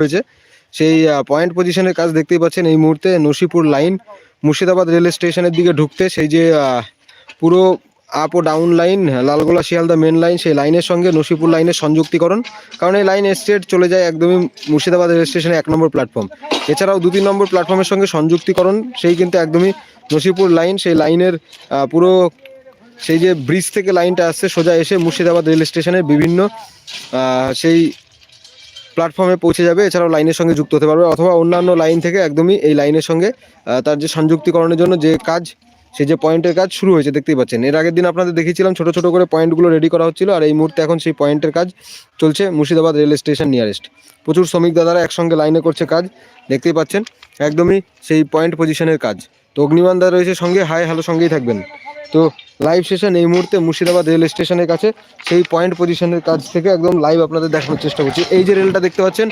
হয়েছে সেই পয়েন্ট পজিশনের কাজ দেখতেই পাচ্ছেন এই মুহূর্তে নসিপুর লাইন মুর্শিদাবাদ রেল স্টেশনের দিকে ঢুকতে সেই যে পুরো আপ ও down line Lalgola Sealdah main line সেই লাইনের সঙ্গে নসিপুর লাইনের সংযুক্তিকরণ। কারণ এই লাইন স্ট্রেট চলে যায় একদমই মুর্শিদাবাদ রেল স্টেশনে এক নম্বর প্ল্যাটফর্ম এছাড়াও দু তিন নম্বর প্ল্যাটফর্মের সঙ্গে সংযুক্তিকরণ, সেই কিন্তু একদমই নসিপুর লাইন সেই লাইনের পুরো সেই যে ব্রিজ থেকে লাইনটা আসছে সোজা এসে মুর্শিদাবাদ রেল স্টেশনের বিভিন্ন সেই প্ল্যাটফর্মে পৌঁছে যাবে। এছাড়াও লাইনের সঙ্গে যুক্ত হতে পারবে অথবা অন্যান্য লাইন থেকে একদমই এই লাইনের সঙ্গে তার যে সংযুক্তিকরণের জন্য যে কাজ, সেই যে পয়েন্টের কাজ শুরু হয়েছে, দেখতেই পাচ্ছেন। এর আগের দিন আপনাদের দেখিয়েছিলাম, ছোট ছোট করে পয়েন্টগুলো রেডি করা হচ্ছিল, আর এই মুহূর্তে এখন সেই পয়েন্টের কাজ চলছে মুর্শিদাবাদ রেল স্টেশন নিয়ারেস্ট প্রচুর শ্রমিক দাদারা একসঙ্গে লাইনে করছে কাজ, দেখতেই পাচ্ছেন, একদমই সেই পয়েন্ট পজিশনের কাজ। তো অগ্নিমান দা রয়েছে সঙ্গে হাই হ্যালো সঙ্গেই থাকবেন। তো লাইভ সেশন এই মুহূর্তে মুর্শিদাবাদ রেল স্টেশনের কাছে। সেই পয়েন্ট পজিশনের কাজ থেকে একদম লাইভ আপনাদের দেখানোর চেষ্টা করছি। এই যে রেলটা দেখতে পাচ্ছেন,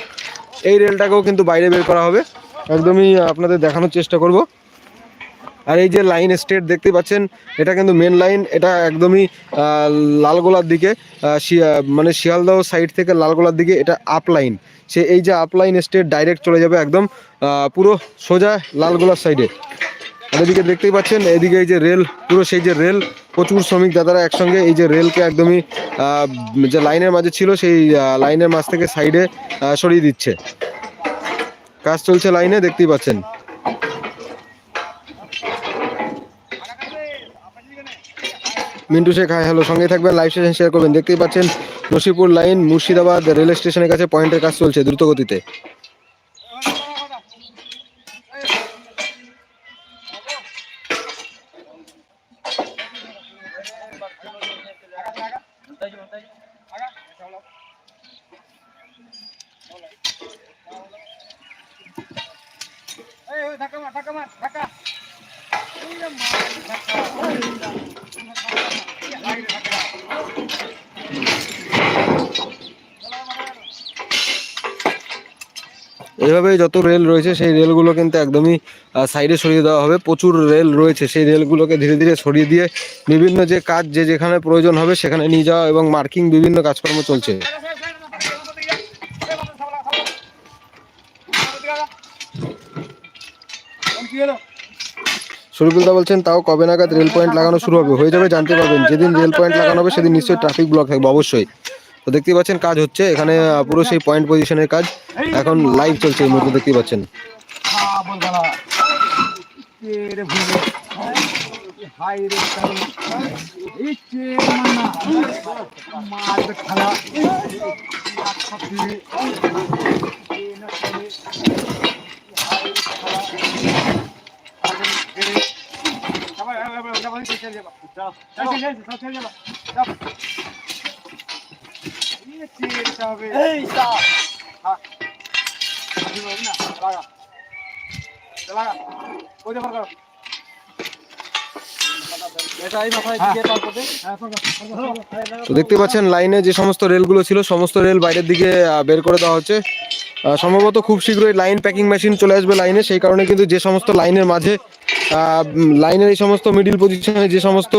এই রেলটাকেও কিন্তু বাইরে বের করা হবে। একদমই আপনাদের দেখানোর চেষ্টা করব। আর এই যে লাইন স্টেট দেখতে পাচ্ছেন, এটা কিন্তু মেন লাইন এটা একদমই লালগোলার দিকে মানে শিয়ালদহ সাইড থেকে লালগোলার দিকে, এটা আপ লাইন সে এই যে আপ লাইন স্টেট ডাইরেক্ট চলে যাবে একদম পুরো সোজা লালগোলার সাইডে আর এদিকে দেখতেই পাচ্ছেন, এদিকে এই যে রেল, পুরো সেই যে রেল, প্রচুর শ্রমিক দাদারা একসঙ্গে এই যে রেলকে একদমই যে লাইনের মাঝে ছিল সেই লাইনের মাঝ থেকে সাইডে সরিয়ে দিচ্ছে। কাজ চলছে লাইনে, দেখতেই পাচ্ছেন। মিন্টু শেখ হাই হ্যালো সঙ্গে থাকবেন লাইভ সেশন শেয়ার করবেন। দেখতেই পাচ্ছেন, নসিপুর লাইন, মুর্শিদাবাদ রেল স্টেশনের কাছে পয়েন্টের কাজ চলছে এইভাবে যত রেল রয়েছে সেই রেলগুলো কিন্তু একদমই সাইডে সরিয়ে দেওয়া হবে। প্রচুর রেল রয়েছে সেই রেলগুলোকে ধীরে ধীরে সরিয়ে দিয়ে বিভিন্ন যে কাজ যে যেখানে প্রয়োজন হবে সেখানে নিয়ে যাওয়া এবং মার্কিং বিভিন্ন কাজকর্ম চলছে। শরীফুলদা বলছেন, তাও কবে নাগাদ রেল পয়েন্ট লাগানো শুরু হবে? হয়ে যাবে, জানতে পারবেন। যেদিন রেল পয়েন্ট লাগানো হবে, সেদিন নিশ্চয়ই ট্রাফিক ব্লক থাকবে, অবশ্যই। তো দেখতেই পাচ্ছেন, কাজ হচ্ছে। এখানে পুরো সেই পয়েন্ট পজিশনের কাজ। এখন লাইভ চলছে এই মুহূর্তে, দেখতেই পাচ্ছেন। তো দেখতে পাচ্ছেন লাইনে যে সমস্ত রেলগুলো ছিল, সমস্ত রেল বাইরের দিকে বের করে দেওয়া হচ্ছে। সম্ভবত খুব শীঘ্রই লাইন প্যাকিং মেশিন চলে আসবে লাইনে সেই কারণে কিন্তু যে সমস্ত লাইনের মাঝে লাইনের এই সমস্ত মিডিল পজিশনে যে সমস্ত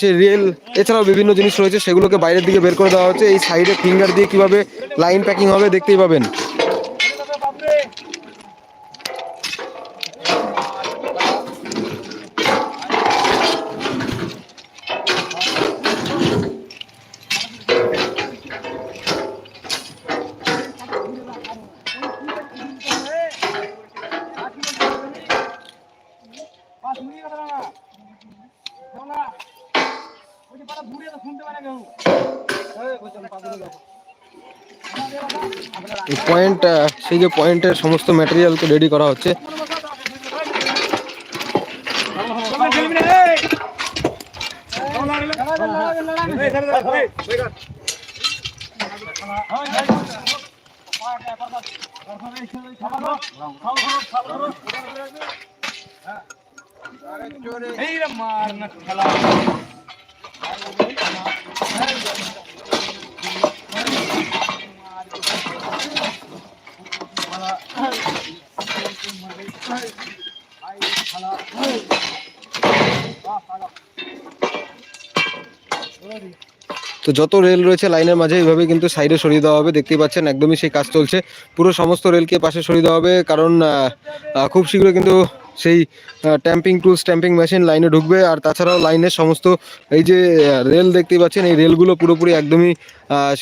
সেই রেল এছাড়াও বিভিন্ন জিনিস রয়েছে, সেগুলোকে বাইরের দিকে বের করে দেওয়া হচ্ছে। এই সাইডে ফিঙ্গার দিয়ে কীভাবে লাইন প্যাকিং হবে দেখতেই পাবেন পাঁচ মিনিট কথা না চলা ওই যে পাটা ঘুরে তো শুনতে পারে কেউ এই বলছেন পাঁচ মিনিট এই পয়েন্ট সেই যে পয়েন্টের সমস্ত ম্যাটেরিয়ালকে রেডি করা হচ্ছে। তো যত রেল রয়েছে লাইনের মাঝে এইভাবে কিন্তু সাইডে সরিয়ে দেওয়া হবে। দেখতেই পাচ্ছেন, একদমই সেই কাজ চলছে। পুরো সমস্ত রেলকে পাশে সরিয়ে দেওয়া হবে, কারণ খুব শীঘ্রই কিন্তু সেই ট্যাম্পিং টুল স্ট্যাম্পিং মেশিন লাইনে ঢুকবে। আর তাছাড়াও লাইনের সমস্ত এই যে রেল দেখতেই পাচ্ছেন, এই রেলগুলো পুরোপুরি একদমই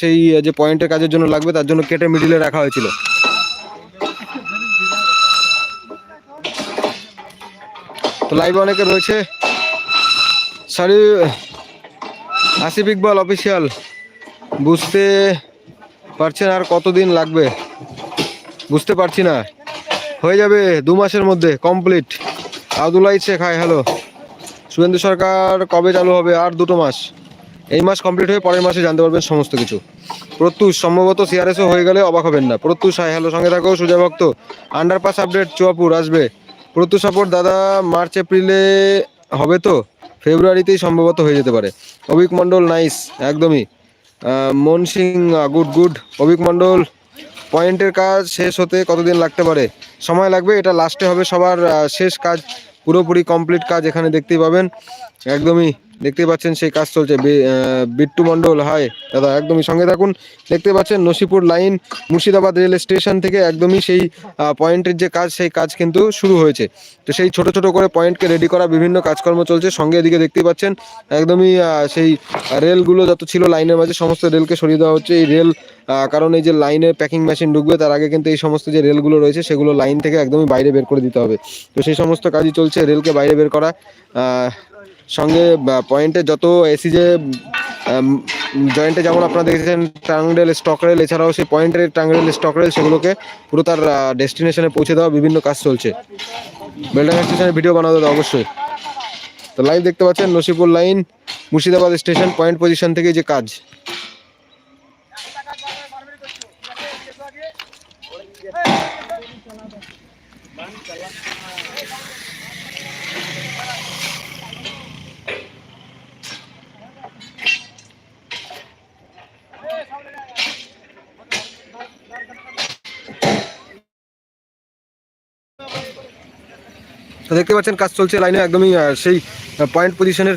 সেই যে পয়েন্টের কাজের জন্য লাগবে, তার জন্য কেটে মিডিলে রাখা হয়েছিল। তো লাইভে অনেকে রয়েছে। সরি আসিফ ইকবাল অফিসিয়াল বুঝতে পারছেন আর কতদিন লাগবে? বুঝতে পারছি না। হয়ে যাবে দু মাসের মধ্যে complete Abdullah Sheikh hi hello Suvendu Sarkar কবে চালু হবে? আর দুটো মাস। এই মাস কমপ্লিট হয়ে পরের মাসে জানতে পারবেন সমস্ত কিছু। প্রত্যুষ, সম্ভবত সিআরএসও হয়ে গেলে অবাক হবেন না। প্রত্যুষ হাই হ্যালো সঙ্গে থাকো, সুজয় ভক্ত। আন্ডারপাস আপডেট চুয়াপুর, আসবে। প্রত্যুষ সাপোর্ট দাদা, মার্চ, এপ্রিলে হবে তো? ফেব্রুয়ারিতেই সম্ভবত হয়ে যেতে পারে। অভিক মণ্ডল নাইস একদমই। মন সিং গুড গুড অভিক মণ্ডল পয়েন্টের কাজ শেষ হতে কতদিন লাগতে পারে? সময় লাগবে, এটা লাস্টে হবে সবার শেষ কাজ, পুরোপুরি কমপ্লিট কাজ এখানে দেখতেই পাবেন। একদমই দেখতেই পাচ্ছেন সেই কাজ চলছে। বিট্টু মণ্ডল, হাই, দাদা, একদমই সঙ্গে থাকুন। দেখতে পাচ্ছেন Nashipur line, Murshidabad rail station থেকে একদমই সেই পয়েন্টের যে কাজ, সেই কাজ কিন্তু শুরু হয়েছে। তো সেই ছোট ছোট করে পয়েন্টকে রেডি করা বিভিন্ন কাজকর্ম চলছে। সঙ্গে এদিকে দেখতে পাচ্ছেন একদমই সেই রেলগুলো যত ছিল লাইনের মাঝে, সমস্ত রেলকে সরিয়ে দেওয়া হচ্ছে। এই রেল কারণ এই যে লাইনের প্যাকিং মেশিন ঢুকবে, তার আগে কিন্তু এই সমস্ত যে রেলগুলো রয়েছে, সেগুলো লাইন থেকে একদমই বাইরে বের করে দিতে হবে। তো সেই সমস্ত কাজই চলছে রেলকে বাইরে বের করা। সঙ্গে পয়েন্টে যত এসি যে জয়েন্টে যেমন আপনারা দেখেছেন ট্রাঙ্গেল স্টক রেল এছাড়াও সেই পয়েন্টের টাংরেল স্টক রেল সেগুলোকে পুরো তার ডেস্টিনেশনে পৌঁছে দেওয়া বিভিন্ন কাজ চলছে। বেলডাঙ্গা স্টেশনে ভিডিও বানাতে হবে অবশ্যই। তো লাইভ দেখতে পাচ্ছেন Nashipur line Murshidabad station point position থেকে যে কাজ। তো দেখতে পাচ্ছেন, কাজ চলছে লাইনে একদমই সেই পয়েন্ট পজিশনের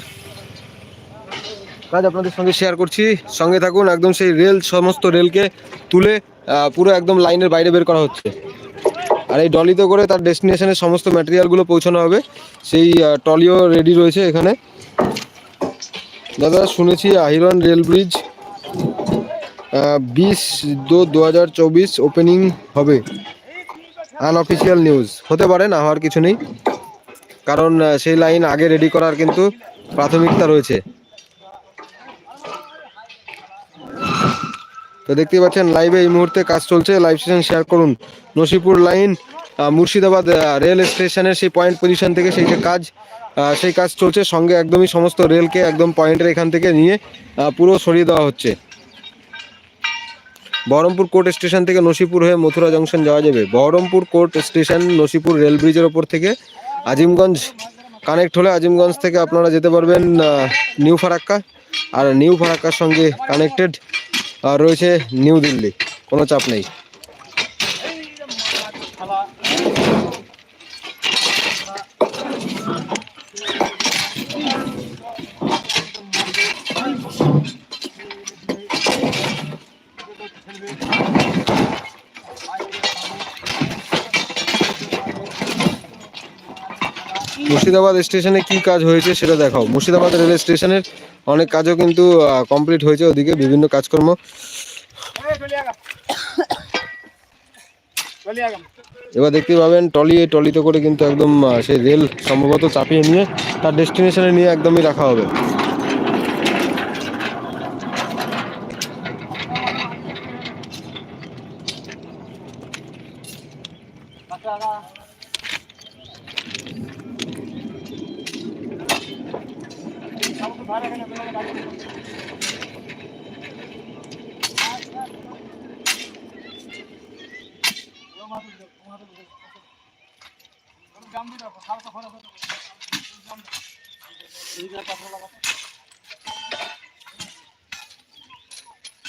কাজ আপনাদের সঙ্গে শেয়ার করছি। সঙ্গে থাকুন, একদম সেই রেল সমস্ত রেলকে তুলে পুরো একদম লাইনের বাইরে বের করা হচ্ছে। আর এই ডলিতে করে তার ডেস্টিনেশনের সমস্ত ম্যাটেরিয়ালগুলো পৌঁছানো হবে। সেই টলিও রেডি রয়েছে এখানে। দাদা, শুনেছি আহিরন রেল ব্রিজ বিশ দু দু ওপেনিং হবে। আনঅফিসিয়াল নিউজ হতে পারে না, হওয়ার কিছু নেই। কারণ সেই লাইন আগে রেডি করার কিন্তু প্রাথমিকতা রয়েছে। তো দেখতেই পাচ্ছেন লাইভে এই মুহূর্তে কাজ চলছে। লাইভ সেশন শেয়ার করুন। নসিপুর লাইন মুর্শিদাবাদ রেল স্টেশনের সেই পয়েন্ট পজিশন থেকে সেই যে কাজ সেই কাজ চলছে। সঙ্গে একদমই সমস্ত রেলকে একদম পয়েন্টের এখান থেকে নিয়ে পুরো সরিয়ে দেওয়া হচ্ছে। বহরমপুর কোর্ট স্টেশন থেকে নসিপুর হয়ে মথুরা জংশন যাওয়া যাবে। Berhampore court station Nashipur rail ব্রিজের ওপর থেকে আজিমগঞ্জ কানেক্ট হলে আজিমগঞ্জ থেকে আপনারা যেতে পারবেন নিউ ফারাক্কা। আর নিউ ফারাক্কার সঙ্গে কানেক্টেড রয়েছে নিউ দিল্লি, কোনো চাপ নেই। মুর্শিদাবাদ স্টেশনে কি কাজ হয়েছে সেটা দেখাও। মুর্শিদাবাদ রেল স্টেশনের অনেক কাজও কিন্তু কমপ্লিট হয়েছে। ওদিকে বিভিন্ন কাজকর্ম। এবার দেখতে পাবেন টলি এই টলিতে করে কিন্তু একদম সেই রেল সম্ভবত চাপিয়ে নিয়ে, তার ডেস্টিনেশনে নিয়ে একদমই রাখা হবে আচ্ছা, আগা। সমস্ত ধারে এখানে বেরোনো গাড়ি। জাম দিয়ে রাখো, হালকা খরা করো। জাম। এদিকে পাথর লাগাও।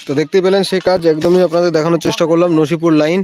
তো দেখতে পেলেন সেই কাজ একদমই আপনাদের দেখানোর চেষ্টা করলাম নসিপুর লাইন।